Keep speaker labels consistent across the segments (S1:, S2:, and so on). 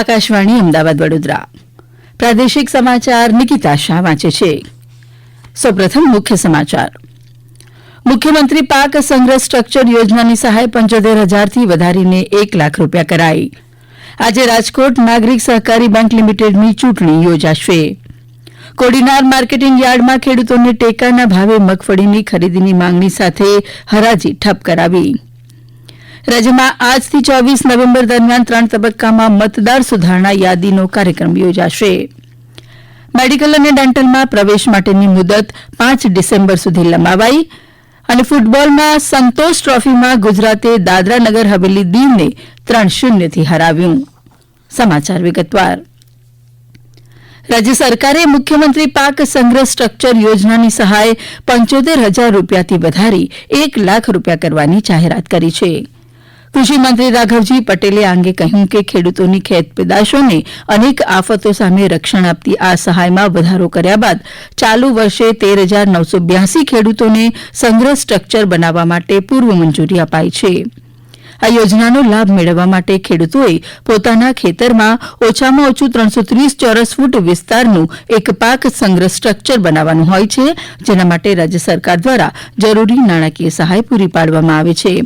S1: આકાશવાણી અમદાવાદ વડોદરા પ્રાદેશિક સમાચાર નિકિતા શાહ વાંચે છે સૌપ્રથમ મુખ્ય સમાચાર મુખ્યમંત્રી પાક સંગ્રહ સ્ટ્રક્ચર યોજનાની સહાય પંચોતેર હજારથી વધારીને એક લાખ રૂપિયા કરાઈ આજે રાજકોટ નાગરિક સહકારી બેંક લિમિટેડની ચૂંટણી યોજાશે કોડીનાર માર્કેટિંગ યાર્ડમાં ખેડૂતોને ટેકાના ભાવે મગફળીની ખરીદીની માંગણી સાથે હરાજી ઠપ કરાવી રાજ્યમાં આજથી ચોવીસ નવેમ્બર દરમિયાન ત્રણ તબક્કામાં મતદાર સુધારણા યાદીનો કાર્યક્રમ યોજાશે મેડિકલ અને ડેન્ટલમાં પ્રવેશ માટેની મુદત પાંચ ડિસેમ્બર સુધી લંબાવાઈ અને ફૂટબોલમાં સંતોષ ટ્રોફીમાં ગુજરાતે દાદરાનગર હવેલી દીવને ત્રણ શૂન્યથી હરાવ્યું સમાચાર વિગતવાર રાજ્ય સરકારે મુખ્યમંત્રી પાક સંગ્રહ સ્ટ્રક્ચર યોજનાની સહાય પંચોતેર હજાર રૂપિયાથી વધારી એક લાખ રૂપિયા કરવાની જાહેરાત કરી છિં કૃષિમંત્રી રાઘવજી પટેલે આ અંગે કહ્યું કે ખેડૂતોની ખેત પેદાશોને અનેક આફતો સામે રક્ષણ આપતી આ સહાયમાં વધારો કર્યા બાદ ચાલુ વર્ષે તેર હજાર નવસો બ્યાસી ખેડૂતોને સંગ્રહ સ્ટ્રક્ચર બનાવવા માટે પૂર્વ મંજૂરી અપાઈ છે આ યોજનાનો લાભ મેળવવા માટે ખેડૂતોએ પોતાના ખેતરમાં ઓછામાં ઓછું ત્રણસો ત્રીસ ચોરસ ફૂટ વિસ્તારનું એક પાક સંગ્રહ સ્ટ્રક્ચર બનાવવાનું હોય છે જેના માટે રાજ્ય સરકાર દ્વારા જરૂરી નાણાકીય સહાય પૂરી પાડવામાં આવે છિ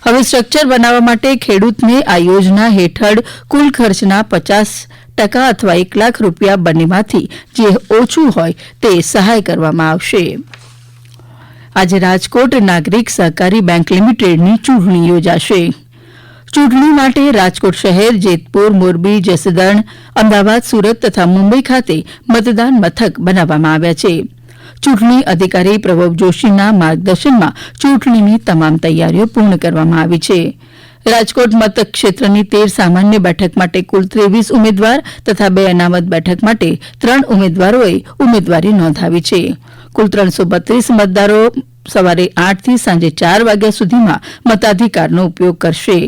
S1: હવે સ્ટ્રક્ચર બનાવવા માટે ખેડૂતને આ યોજના હેઠળ કુલ ખર્ચના પચાસ ટકા અથવા એક લાખ રૂપિયા બંનેમાંથી જે ઓછું હોય તે સહાય કરવામાં આવશે આજે રાજકોટ નાગરિક સહકારી બેંક લિમિટેડની ચૂંટણી યોજાશે ચૂંટણી માટે રાજકોટ શહેર જેતપુર મોરબી જસદણ અમદાવાદ સુરત તથા મુંબઈ ખાતે મતદાન મથક બનાવવામાં આવ્યા છિં ચૂંટણી અધિકારી પ્રભવ જોશીના માર્ગદર્શનમાં ચૂંટણીની તમામ તૈયારીઓ પૂર્ણ કરવામાં આવી છે રાજકોટ મતક્ષેત્રની તેર સામાન્ય બેઠક માટે કુલ ત્રેવીસ ઉમેદવાર તથા બે અનામત બેઠક માટે ત્રણ ઉમેદવારોએ ઉમેદવારી નોંધાવી છે કુલ ત્રણસો બત્રીસ મતદારો સવારે આઠથી સાંજે ચાર વાગ્યા સુધીમાં મતાધિકારનો ઉપયોગ કરશે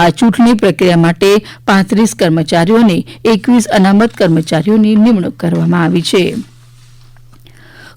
S1: આ ચૂંટણી પ્રક્રિયા માટે પાંત્રીસ કર્મચારીઓ અને એકવીસ અનામત કર્મચારીઓની નિમણૂક કરવામાં આવી છે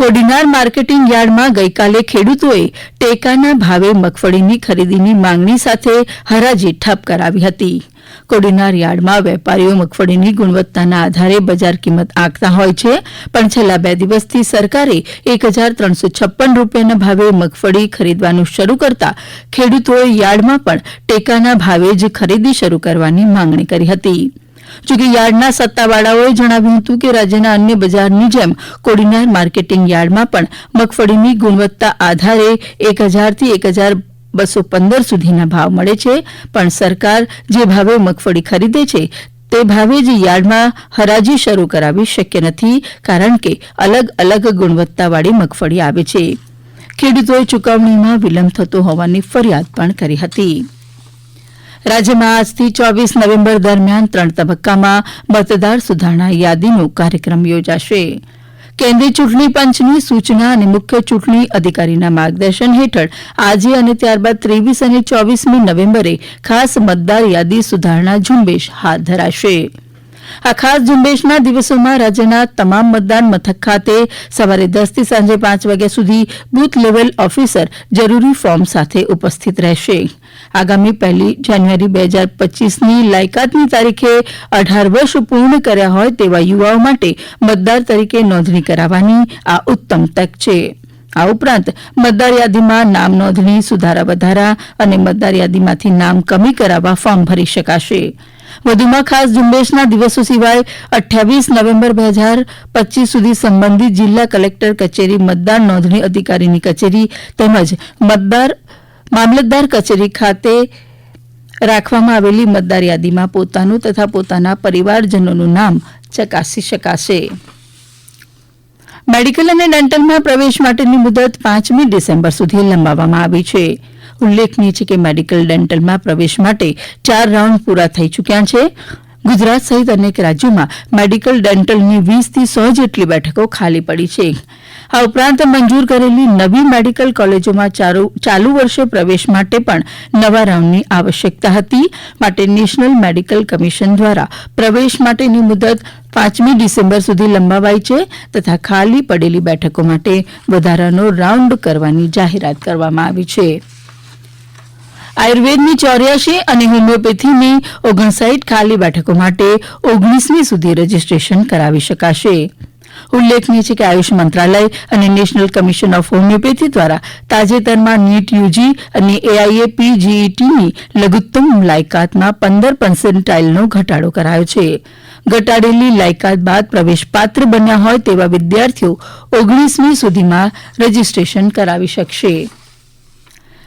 S1: કોડીનાર માર્કેટીંગ યાર્ડમાં ગઇકાલે ખેડૂતોએ ટેકાના ભાવે મગફળીની ખરીદીની માંગણી સાથે હરાજી ઠપ કરાવી હતી કોડીનાર યાર્ડમાં વેપારીઓ મગફળીની ગુણવત્તાના આધારે બજાર કિંમત આંકતા હોય છે પણ છેલ્લા બે દિવસથી સરકારે એક હજાર ત્રણસો છપ્પન રૂપિયાના ભાવે મગફળી ખરીદવાનું શરૂ કરતા ખેડૂતોએ યાર્ડમાં પણ ટેકાના ભાવે જ ખરીદી શરૂ કરવાની માંગણી કરી હતી જોકે યાર્ડના સત્તાવાળાઓએ જણાવ્યું હતું કે રાજ્યના અન્ય બજારની જેમ કોડીનાર માર્કેટીંગ યાર્ડમાં પણ મગફળીની ગુણવત્તા આધારે એક હજારથી એક હજાર બસો પંદર સુધીના ભાવ મળે છે પણ સરકાર જે ભાવે મગફળી ખરીદે છે તે ભાવે જ યાર્ડમાં હરાજી શરૂ કરાવી શક્ય નથી કારણ કે અલગ અલગ ગુણવત્તાવાળી મગફળી આવે છે ખેડૂતોએ ચૂકવણીમાં વિલંબ થતો હોવાની ફરિયાદ પણ કરી હતી રાજ્યમાં આજથી ચોવીસ નવેમ્બર દરમિયાન ત્રણ તબક્કામાં મતદાર સુધારણા યાદીનો કાર્યક્રમ યોજાશે કેન્દ્રીય ચૂંટણી પંચની સૂચના અને મુખ્ય ચૂંટણી અધિકારીના માર્ગદર્શન હેઠળ આજે અને ત્યારબાદ ત્રેવીસ અને ચોવીસમી નવેમ્બરે ખાસ મતદાર યાદી સુધારણા ઝુંબેશ હાથ ધરાશે આ ખાસ ઝુંબેશના દિવસોમાં રાજ્યના તમામ મતદાન મથક ખાતે સવારે દસથી સાંજે પાંચ વાગ્યા સુધી બુથ લેવલ ઓફિસર જરૂરી ફોર્મ સાથે ઉપસ્થિત રહેશે આગામી પહેલી જાન્યુઆરી બે હજાર પચ્ચીસની લાયકાતની તારીખે અઢાર વર્ષ પૂર્ણ કર્યા હોય તેવા યુવાઓ માટે મતદાર તરીકે નોંધણી કરાવવાની આ ઉત્તમ તક છે આ ઉપરાંત મતદાર યાદીમાં નામ નોંધણી સુધારા વધારા અને મતદાર યાદીમાંથી નામ કમી કરાવવા ફોર્મ ભરી શકાશે વધુમાં ખાસ ઝુંબેશના દિવસો સિવાય અઠ્યાવીસ નવેમ્બર બે હજાર પચ્ચીસ સુધી સંબંધિત જિલ્લા કલેકટર કચેરી મતદાર નોંધણી અધિકારીની કચેરી તેમજ મામલતદાર કચેરી ખાતે રાખવામાં આવેલી મતદાર યાદીમાં પોતાનું તથા પોતાના પરિવારજનોનું નામ ચકાસી શકાશે મેડિકલ અને ડેન્ટલમાં પ્રવેશ માટેની મુદત પાંચમી ડિસેમ્બર સુધી લંબાવવામાં આવી છિ ઉલ્લેખનીય છે કે મેડિકલ ડેન્ટલમાં પ્રવેશ માટે ચાર રાઉન્ડ પૂરા થઈ ચૂક્યા છે ગુજરાત સહિત અનેક રાજ્યોમાં મેડિકલ ડેન્ટલની વીસથી સો જેટલી બેઠકો ખાલી પડી છે આ ઉપરાંત મંજૂર કરેલી નવી મેડિકલ કોલેજોમાં ચાલુ વર્ષે પ્રવેશ માટે પણ નવા રાઉન્ડની આવશ્યકતા હતી માટે નેશનલ મેડિકલ કમિશન દ્વારા પ્રવેશ માટેની મુદત પાંચમી ડિસેમ્બર સુધી લંબાવાઈ છે તથા ખાલી પડેલી બેઠકો માટે વધારાનો રાઉન્ડ કરવાની જાહેરાત કરવામાં આવી છે આયુર્વેદની ચોર્યાસી અને હોમિયોપેથીની ઓગણસાઇઠ ખાલી બેઠકો માટે ઓગણીસમી સુધી રજીસ્ટ્રેશન કરાવી શકાશે ઉલ્લેખનીય છે કે આયુષ મંત્રાલય અને નેશનલ કમિશન ઓફ હોમિયોપેથી દ્વારા તાજેતરમાં નીટ યુજી અને એઆઈએ પીજીઈટીની લઘુત્તમ લાયકાતમાં પંદર પર્સેન્ટાઇલનો ઘટાડો કરાયો છે ઘટાડેલી લાયકાત બાદ પ્રવેશપાત્ર બન્યા હોય તેવા વિદ્યાર્થીઓ ઓગણીસમી સુધીમાં રજીસ્ટ્રેશન કરાવી શકશે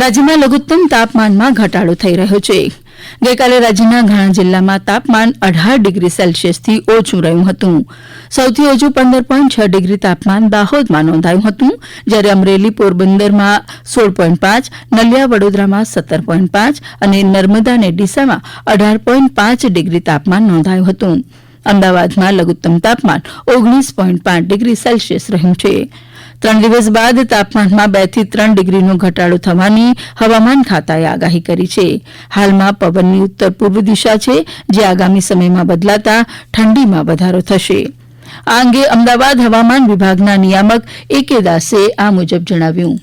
S1: રાજ્યમાં લધુત્તમ તાપમાનમાં ઘટાડો થઈ રહ્યો છે ગઈકાલે રાજ્યના ઘણા જિલ્લામાં તાપમાન અઢાર ડિગ્રી સેલ્સીયસથી ઓછું રહ્યું હતું સૌથી ઓછું પંદર પોઇન્ટ છ ડિગ્રી તાપમાન દાહોદમાં નોંધાયું હતું જ્યારે અમરેલી પોરબંદરમાં સોળ પોઈન્ટ પાંચ નલિયા વડોદરામાં સત્તર પોઇન્ટ પાંચ અને નર્મદા અને ડીસામાં અઢાર પોઇન્ટ પાંચ ડિગ્રી તાપમાન નોંધાયું હતું અમદાવાદમાં લઘુત્તમ તાપમાન ઓગણીસ પોઇન્ટ પાંચ ડિગ્રી સેલ્સીયસ રહ્યું હતું ત્રણ દિવસ બાદ તાપમાનમાં બે થી ત્રણ ડિગ્રીનો ઘટાડો થવાની હવામાન ખાતાએ આગાહી કરી છે હાલમાં પવનની ઉત્તર પૂર્વ દિશા છે જે આગામી સમયમાં બદલાતા ઠંડીમાં વધારો થશે આ અંગે અમદાવાદ હવામાન વિભાગના નિયામક એ કે દાસે આ મુજબ જણાવ્યું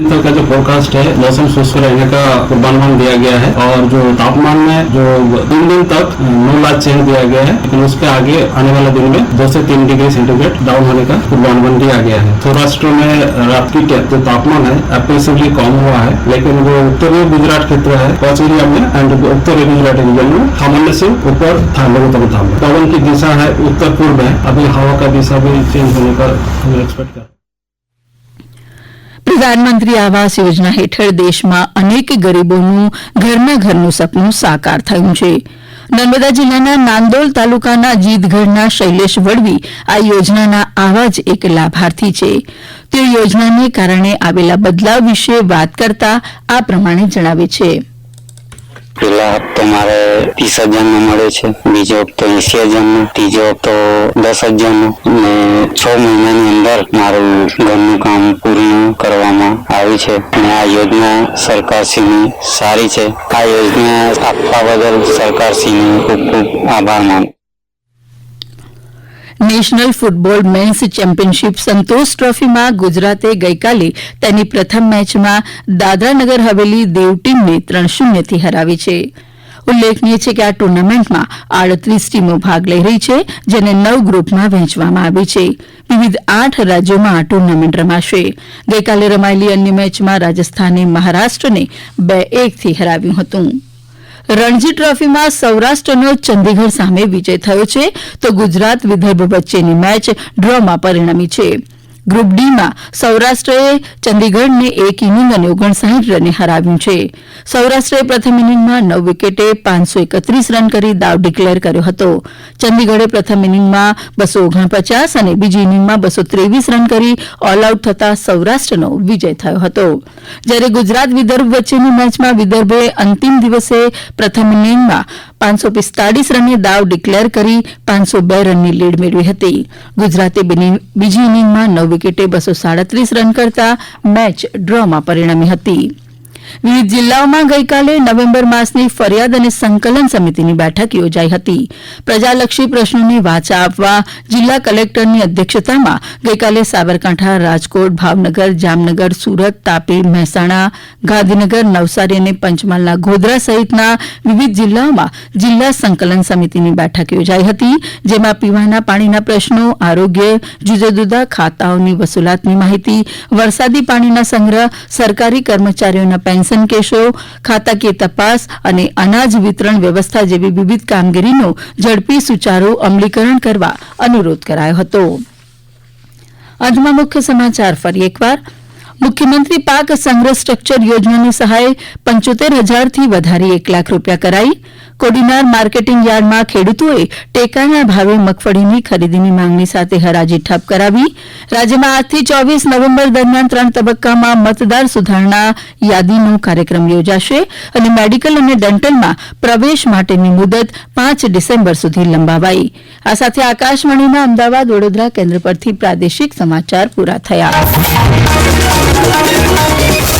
S2: इन का जो फोरकास्ट है मौसम शुष्क रहने का पूर्वानुमान दिया गया है और जो तापमान में जो तीन दिन तक नौ लाख चेंज दिया गया है लेकिन उसके आगे आने वाले दिन में दो से तीन डिग्री सेंटीग्रेड डाउन होने का पूर्वानुमान दिया गया है सौराष्ट्र में रात की जो तापमान है अप्रेसिवली कम हुआ है लेकिन जो उत्तरी गुजरात क्षेत्र है कौच एरिया में एंड उत्तरी गुजरात एरिया में सामान्य से ऊपर था लघुतम था पवन की दिशा है उत्तर पूर्व है अभी हवा का दिशा भी चेंज होने का हम एक्सपेक्ट कर પ્રધાનમંત્રી આવાસ યોજના હેઠળ દેશમાં અનેક ગરીબોનું ઘરના ઘરનું સપનું સાકાર થયું છે નર્મદા જિલ્લાના નાંદોદ તાલુકાના જીતગઢના શૈલેષ વળવી આ યોજનાના આવા જ એક લાભાર્થી છે તેઓ યોજનાને કારણે આવેલા બદલાવ વિશે વાત કરતા આ પ્રમાણે જણાવે છે
S3: પેલા હપ્તો મારે ત્રીસ હજાર નો મળ્યો છે બીજો હપ્તો એસી હજાર નો ત્રીજો હપ્તો દસ હજાર નો અને છ મહિનાની અંદર મારું ઘરનું કામ પૂરું છે અને આ યોજના સરકારશ્રીની સારી છે આ યોજના આપવા બદલ સરકારશ્રીનો ખૂબ ખૂબ આભાર માનું
S1: national football men's championship Santosh ટ્રોફીમાં ગુજરાતે ગઈકાલે તેની પ્રથમ મેચમાં દાદરાનગર હવેલી દેવ ટીમને ત્રણ શૂન્યથી હરાવી છિં ઉલ્લેખનીય છે કે આ ટુર્નામેન્ટમાં આડત્રીસ ટીમો ભાગ લઈ રહી છે જેને નવ ગ્રુપમાં વહેંચવામાં આવી છે વિવિધ આઠ રાજ્યોમાં આ ટુર્નામેન્ટ રમાશે ગઈકાલે રમાયેલી અન્ય મેચમાં રાજસ્થાને મહારાષ્ટ્રને બે એકથી હરાવ્યું હતું રણજી ટ્રોફીમાં સૌરાષ્ટ્રનો ચંદીગઢ સામે વિજય થયો છે તો ગુજરાત વિદર્ભ વચ્ચેની મેચ ડ્રોમાં પરિણમી છિ ગ્રુપ ડીમાં સૌરાષ્ટ્રે ચંદીગઢને એક ઇનિંગ અને ઓગણસાઇઠ રને હરાવ્યું છે સૌરાષ્ટ્રે પ્રથમ ઇનિંગમાં નવ વિકેટે પાંચસો એકત્રીસ રન કરી દાવ ડિકલેર કર્યો હતો ચંદીગઢે પ્રથમ ઇનિંગમાં બસો ઓગણપચાસ અને બીજી ઇનિંગમાં બસો ત્રેવીસ રન કરી ઓલઆઉટ થતાં સૌરાષ્ટ્રનો વિજય થયો હતો જ્યારે ગુજરાત વિદર્ભ વચ્ચેની મેચમાં વિદર્ભે અંતિમ દિવસે પ્રથમ ઇનિંગમાં પાંચસો પિસ્તાળીસ રને દાવ ડિક્લેર કરી પાંચસો બે રનની લીડ મેળવી હતી ગુજરાતે બીજી ઇનિંગમાં નવ વિકેટે બસો સાડત્રીસ રન કરતા મેચ ડ્રોમાં પરિણમી હતીં વિવિધ જિલ્લાઓમાં ગઇકાલે નવેમ્બર માસની ફરિયાદ અને સંકલન સમિતિની બેઠક યોજાઇ હતી પ્રજાલક્ષી પ્રશ્નોને વાચા આપવા જિલ્લા કલેકટરની અધ્યક્ષતામાં ગઇકાલે સાબરકાંઠા રાજકોટ ભાવનગર જામનગર સુરત તાપી મહેસાણા ગાંધીનગર નવસારી અને પંચમહાલના ગોધરા સહિતના વિવિધ જિલ્લાઓમાં જિલ્લા સંકલન સમિતિની બેઠક યોજાઈ હતી જેમાં પીવાના પાણીના પ્રશ્નો આરોગ્ય જુદા જુદા ખાતાઓની વસુલાતની માહિતી વરસાદી પાણીના સંગ્રહ સરકારી કર્મચારીઓના પેન્શન પેન્શન કેસો ખાતાકીય તપાસ અને અનાજ વિતરણ વ્યવસ્થા જેવી વિવિધ કામગીરીનો ઝડપી સુચારુ અમલીકરણ કરવા અનુરોધ કરાયો હતો અંતમાં મુખ્ય સમાચાર ફરી એકવાર મુખ્યમંત્રી પાક સંગ્રહ સ્ટ્રક્ચર યોજનાની સહાય પંચોતેર હજારથી વધારી એક લાખ રૂપિયા કરાઈ કોડીનાર માર્કેટીંગ યાર્ડમાં ખેડૂતોએ ટેકાના ભાવે મગફળીની ખરીદીની માંગણી સાથે હરાજી ઠપ કરાવી રાજ્યમાં આજથી ચોવીસ નવેમ્બર દરમિયાન ત્રણ તબક્કામાં મતદાર સુધારણા યાદીનો કાર્યક્રમ યોજાશે અને મેડિકલ અને ડેન્ટલમાં પ્રવેશ માટેની મુદત પાંચ ડિસેમ્બર સુધી લંબાવાઈ આ સાથે આકાશવાણીના અમદાવાદ વડોદરા કેન્દ્ર પરથી પ્રાદેશિક સમાચાર પૂરા થયા